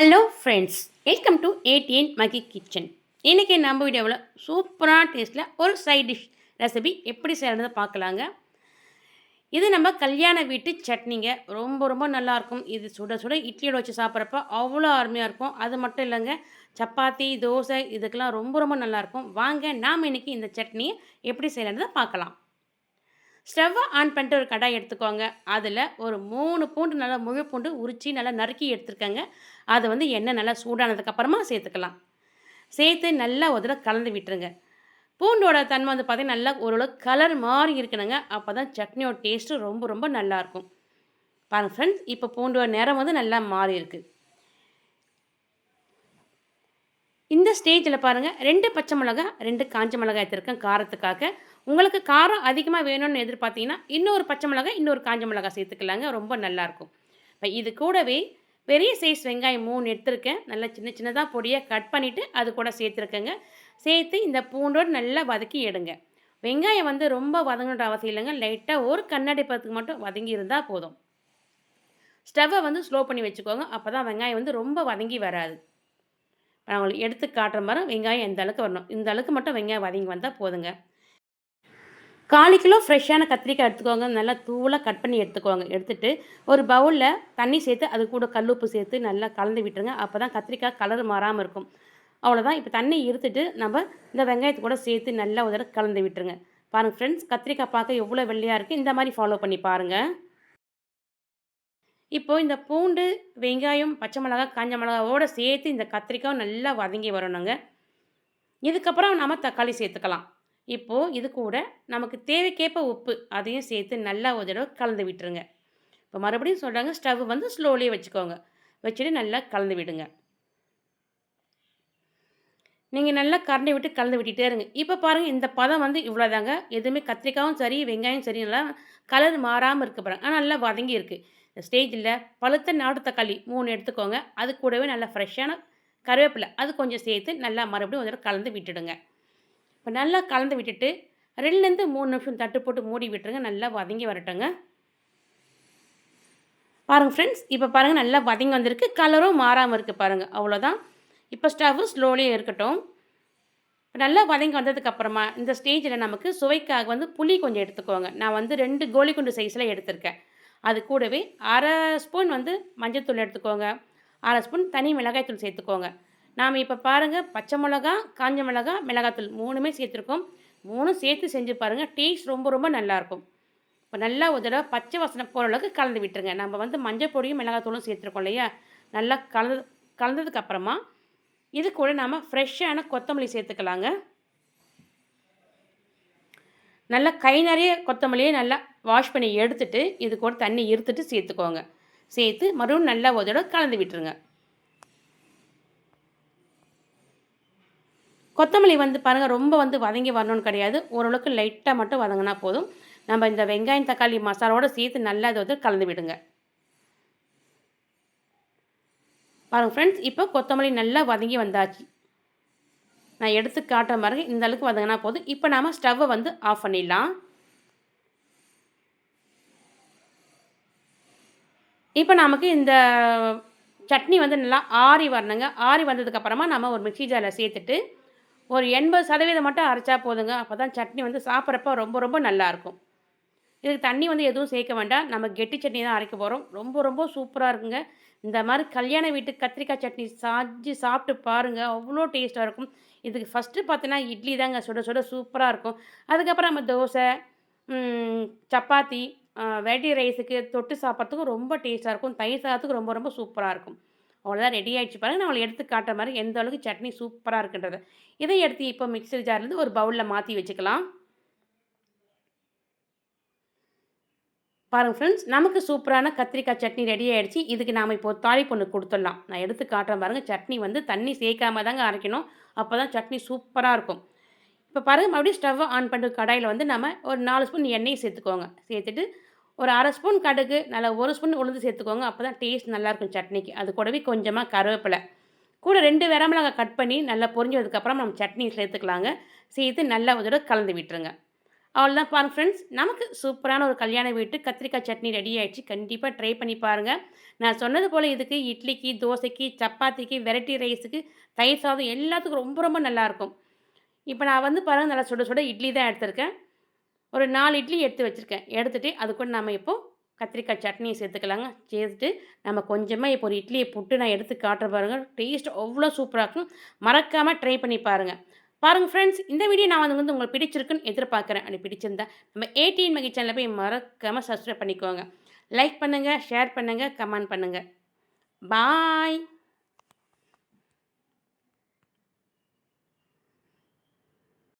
Hello friends welcome to ATN Magi kitchen இன்றைக்கி நம்ம வீடியோவில் சூப்பரான டேஸ்ட்டில் ஒரு சைட் டிஷ் ரெசிபி எப்படி செய்யறதை பார்க்கலாங்க. இது நம்ம கல்யாண வீட்டு சட்னிங்க. ரொம்ப ரொம்ப நல்லாயிருக்கும் இது சுட சுட இட்லியோட வச்சு சாப்பிட்றப்ப அவ்வளோ அருமையாக இருக்கும். அது மட்டும் இல்லைங்க சப்பாத்தி தோசை இதுக்கெல்லாம் ரொம்ப ரொம்ப நல்லாயிருக்கும் வாங்க நாம் இன்றைக்கி இந்த சட்னியை எப்படி செய்யறதை பார்க்கலாம். ஸ்டவ்வை ஆன் பண்ணிட்டு ஒரு கடாய் எடுத்துக்கோங்க. அதில் ஒரு மூணு பூண்டு நல்லா முழு பூண்டு உரித்து நல்லா நறுக்கி எடுத்துருக்கேங்க. அதை வந்து எண்ணெய் நல்லா சூடானதுக்கப்புறமா சேர்த்துக்கலாம். சேர்த்து நல்லா ஒரு தடவை கலந்து விட்டுருங்க. பூண்டோட தன்மை வந்து பார்த்திங்கன்னா நல்லா ஓரளவு கலர் மாறி இருக்கணுங்க. அப்போ தான் சட்னியோட டேஸ்ட்டு ரொம்ப ரொம்ப நல்லாயிருக்கும் பாருங்கள் ஃப்ரெண்ட்ஸ் இப்போ பூண்டோட நிறம் வந்து நல்லா மாறி இருக்குது இந்த ஸ்டேஜில் பாருங்கள் ரெண்டு பச்சை மிளகாய் ரெண்டு காஞ்ச மிளகாய் எடுத்துருக்கேன் காரத்துக்காக. உங்களுக்கு காரம் அதிகமாக வேணும்னு எதிர்பார்த்தீங்கன்னா இன்னொரு பச்சை மிளகாய் இன்னொரு காஞ்ச மிளகாய் சேர்த்துக்கலாங்க. ரொம்ப நல்லாயிருக்கும். இப்போ இது கூடவே பெரிய சைஸ் வெங்காயம் மூணு எடுத்துருக்கேன். நல்லா சின்ன சின்னதாக பொடியாக கட் பண்ணிவிட்டு அது கூட சேர்த்துருக்கேங்க. சேர்த்து இந்த பூண்டோடு நல்லா வதக்கி எடுங்க. வெங்காயம் வந்து ரொம்ப வதங்கணுன்ற அவசியம் இல்லைங்க. லைட்டாக ஒரு கண்ணாடி பத்துக்கு மட்டும் வதங்கி இருந்தால் போதும். ஸ்டவ்வை வந்து ஸ்லோ பண்ணி வச்சுக்கோங்க. அப்போ தான் வெங்காயம் வந்து ரொம்ப வதங்கி வராது. நான் உங்களுக்கு எடுத்து காட்டுற மாதிரி வெங்காயம் எந்த அளவுக்கு வரணும். இந்த அளவுக்கு மட்டும் வெங்காயம் வதங்கி வந்தால் போதுங்க. காலு கிலோ ஃப்ரெஷ்ஷான கத்திரிக்காய் எடுத்துக்கோங்க. நல்லா தூளாக கட் பண்ணி எடுத்துக்கோங்க. எடுத்துகிட்டு ஒரு பவுலில் தண்ணி சேர்த்து அது கூட கல்லுப்பு சேர்த்து நல்லா கலந்து விட்டுருங்க. அப்போ தான் கத்திரிக்காய் கலர் மாறாமல் இருக்கும். அவ்வளோதான் இப்போ தண்ணி இருத்துட்டு நம்ம இந்த வெங்காயத்தை கூட சேர்த்து நல்லா ஒரு தடவை கலந்து விட்டுருங்க. பாருங்கள் ஃப்ரெண்ட்ஸ் கத்திரிக்காய் பார்க்க எவ்வளோ வெள்ளையாக இருக்குது இந்த மாதிரி ஃபாலோ பண்ணி பாருங்கள் இப்போது இந்த பூண்டு வெங்காயம் பச்சை மிளகா காஞ்ச மிளகாவோடு சேர்த்து இந்த கத்திரிக்காய் நல்லா வதங்கி வரணுங்க. இதுக்கப்புறம் நம்ம தக்காளி சேர்த்துக்கலாம். இப்போது இது கூட நமக்கு தேவைக்கேற்ப உப்பு அதையும் சேர்த்து நல்லா ஒரு தடவை கலந்து விட்டுருங்க. இப்போ மறுபடியும் சொல்கிறாங்க ஸ்டவ் வந்து ஸ்லோலியே வச்சுக்கோங்க. வச்சுட்டு நல்லா கலந்து விடுங்க. நீங்கள் நல்லா கரண்டி விட்டு கலந்து விட்டுட்டே இருங்க. இப்போ பாருங்கள் இந்த பதம் வந்து இவ்வளோதாங்க எதுவுமே கத்திரிக்காயும் சரி வெங்காயம் சரி நல்லா கலர் மாறாமல் இருக்க பாருங்க. ஆனால் நல்லா வதங்கி இருக்குது இந்த ஸ்டேஜில் பழுத்த நாட்டு தக்காளி மூணு எடுத்துக்கோங்க. அது கூடவே நல்லா ஃப்ரெஷ்ஷான கருவேப்பிலை. அது கொஞ்சம் சேர்த்து நல்லா மறுபடியும் ஒரு கலந்து விட்டுடுங்க. இப்போ நல்லா கலந்து விட்டுட்டு ரெண்டுலேருந்து மூணு நிமிஷம் தட்டு போட்டு மூடி விட்டுருங்க. நல்லா வதங்கி வரட்டுங்க. பாருங்கள் ஃப்ரெண்ட்ஸ் இப்போ பாருங்கள் நல்லா வதங்கி வந்திருக்கு. கலரும் மாறாமல் இருக்குது பாருங்கள் அவ்வளோதான். இப்போ ஸ்டவ் ஸ்லோலியே இருக்கட்டும். நல்லா வதங்கி வந்ததுக்கப்புறமா இந்த ஸ்டேஜில் நமக்கு சுவைக்காக வந்து புளி கொஞ்சம் எடுத்துக்கோங்க. நான் வந்து ரெண்டு கோழி குண்டு சைஸில் எடுத்திருக்கேன். அது கூடவே அரை ஸ்பூன் வந்து மஞ்சத்தூள் எடுத்துக்கோங்க. அரை ஸ்பூன் தனி மிளகாய்த்தூள் சேர்த்துக்கோங்க. நாம் இப்போ பாருங்கள் பச்சை மிளகா காஞ்ச மிளகா மிளகாத்தூள் மூணுமே சேர்த்துருக்கோம். மூணும் சேர்த்து செஞ்சு பாருங்கள் டேஸ்ட் ரொம்ப ரொம்ப நல்லாயிருக்கும். இப்போ நல்லா ஒரு தடவை பச்சை வாசனை போகிற அளவுக்கு கலந்து விட்டுருங்க. நம்ம வந்து மஞ்சள் பொடியும் மிளகாத்தூளும் சேர்த்துருக்கோம் இல்லையா? நல்லா கலந்து கலந்ததுக்கப்புறமா இது கூட நாம் ஃப்ரெஷ்ஷான கொத்தமல்லி சேர்த்துக்கலாங்க. நல்லா கை நிறைய கொத்தமல்லியை நல்லா வாஷ் பண்ணி எடுத்துட்டு இது கூட தண்ணி இருத்துட்டு சேர்த்துக்கோங்க. சேர்த்து மறுபடியும் நல்லா ஒரு தடவை கலந்து விட்டுருங்க. கொத்தமல்லி வந்து பாருங்கள் ரொம்ப வந்து வதங்கி வரணும்னு கிடையாது. ஓரளவுக்கு லைட்டாக மட்டும் வதங்கினா போதும். நம்ம இந்த வெங்காயம் தக்காளி மசாலாவோடு சேர்த்து நல்லா அதை வந்து கலந்து விடுங்க. பாருங்கள் ஃப்ரெண்ட்ஸ் இப்போ கொத்தமல்லி நல்லா வதங்கி வந்தாச்சு. நான் எடுத்து காட்டுற மாதிரி இந்த அளவுக்கு வதங்கினா போதும். இப்போ நாம் ஸ்டவ்வை வந்து ஆஃப் பண்ணிடலாம். இப்போ நமக்கு இந்த சட்னி வந்து நல்லா ஆறி வரணுங்க. ஆறி வந்ததுக்கப்புறமா நம்ம ஒரு மிக்சி ஜாரில் சேர்த்துட்டு ஒரு எண்பது சதவீதம் மட்டும் அரைச்சா போதுங்க. அப்போ தான் சட்னி வந்து சாப்பிட்றப்ப ரொம்ப ரொம்ப நல்லாயிருக்கும். இதுக்கு தண்ணி வந்து எதுவும் சேர்க்க வேண்டாம். நம்ம கெட்டி சட்னி தான் அரைக்க போகிறோம் ரொம்ப ரொம்ப சூப்பராக இருக்குங்க. இந்த மாதிரி கல்யாண வீட்டு கத்திரிக்காய் சட்னி சாஞ்சு சாப்பிட்டு பாருங்கள் அவ்வளோ டேஸ்ட்டாக இருக்கும். இதுக்கு ஃபஸ்ட்டு பார்த்தீங்கன்னா இட்லி தாங்க. சுட சுட சூப்பராக இருக்கும். அதுக்கப்புறம் நம்ம தோசை சப்பாத்தி வெரைட்டி ரைஸுக்கு தொட்டு சாப்பிட்றதுக்கும் ரொம்ப டேஸ்ட்டாக இருக்கும். தயிர் சாதத்துக்கு ரொம்ப ரொம்ப சூப்பராக இருக்கும். அவ்வளோதான் ரெடி ஆகிடுச்சு பாருங்கள் நான் அவளை எடுத்து காட்டுற மாதிரி எந்த அளவுக்கு சட்னி சூப்பராக இருக்குன்றது. இதை எடுத்து இப்போ மிக்சர் ஜார்லேருந்து ஒரு பவுலில் மாற்றி வச்சுக்கலாம். பாருங்கள் ஃப்ரெண்ட்ஸ் நமக்கு சூப்பரான கத்திரிக்காய் சட்னி ரெடி ஆகிடுச்சு இதுக்கு நாம் இப்போ தாளிப்பு ஒன்று கொடுத்துடலாம். நான் எடுத்து காட்டுறேன் பாருங்கள் சட்னி வந்து தண்ணி சேர்க்காம தாங்க அரைக்கணும். அப்போ தான் சட்னி சூப்பராக இருக்கும். இப்போ பாருங்கள் மறுபடியும் ஸ்டவ்வை ஆன் பண்ணுற கடாயில் வந்து நம்ம ஒரு நாலு ஸ்பூன் எண்ணெய் சேர்த்துக்கோங்க. சேர்த்துட்டு ஒரு அரை ஸ்பூன் கடுகு நல்லா ஒரு ஸ்பூன் உளுந்து சேர்த்துக்கோங்க. அப்போ தான் டேஸ்ட் நல்லாயிருக்கும் சட்னிக்கு. அது கூடவே கொஞ்சமாக கருவேப்பிலை. கூட ரெண்டு வரமிளகாய் கட் பண்ணி நல்லா பொரிஞ்சதுக்கப்புறம் நம்ம சட்னி சேர்த்துக்கலாங்க. சேர்த்து நல்லா ஒரு தடவை கலந்து விட்டுருங்க. அவ்வளோதான் பாருங்கள் ஃப்ரெண்ட்ஸ் நமக்கு சூப்பரான ஒரு கல்யாண வீட்டு கத்திரிக்காய் சட்னி ரெடி ஆகிடுச்சு கண்டிப்பாக ட்ரை பண்ணி பாருங்கள் நான் சொன்னது போல் இதுக்கு இட்லிக்கு தோசைக்கு சப்பாத்திக்கு வெரைட்டி ரைஸுக்கு தயிர் சாதம் எல்லாத்துக்கும் ரொம்ப ரொம்ப நல்லாயிருக்கும். இப்போ நான் வந்து பாருங்கள் நல்லா சுட சுட இட்லி தான் எடுத்திருக்கேன். ஒரு நாலு இட்லி எடுத்து வச்சுருக்கேன். எடுத்துகிட்டு அது கூட நம்ம இப்போது கத்திரிக்காய் சட்னியை சேர்த்துக்கலாங்க. சேர்த்துட்டு நம்ம கொஞ்சமாக இப்போ ஒரு இட்லியை புட்டு நான் எடுத்து காட்டுற பாருங்கள் டேஸ்ட் அவ்வளோ சூப்பராக இருக்கும். மறக்காமல் ட்ரை பண்ணி பாருங்கள் பாருங்கள் ஃப்ரெண்ட்ஸ் இந்த வீடியோ நான் வந்து வந்து உங்களுக்கு பிடிச்சிருக்குன்னு எதிர்பார்க்குறேன். அப்படி பிடிச்சிருந்தா நம்ம ஏடிஎன் மகி சேனலில் போய் மறக்காமல் சப்ஸ்கிரைப் பண்ணிக்கோங்க. லைக் பண்ணுங்கள் ஷேர் பண்ணுங்கள் கமெண்ட் பண்ணுங்கள் பாய்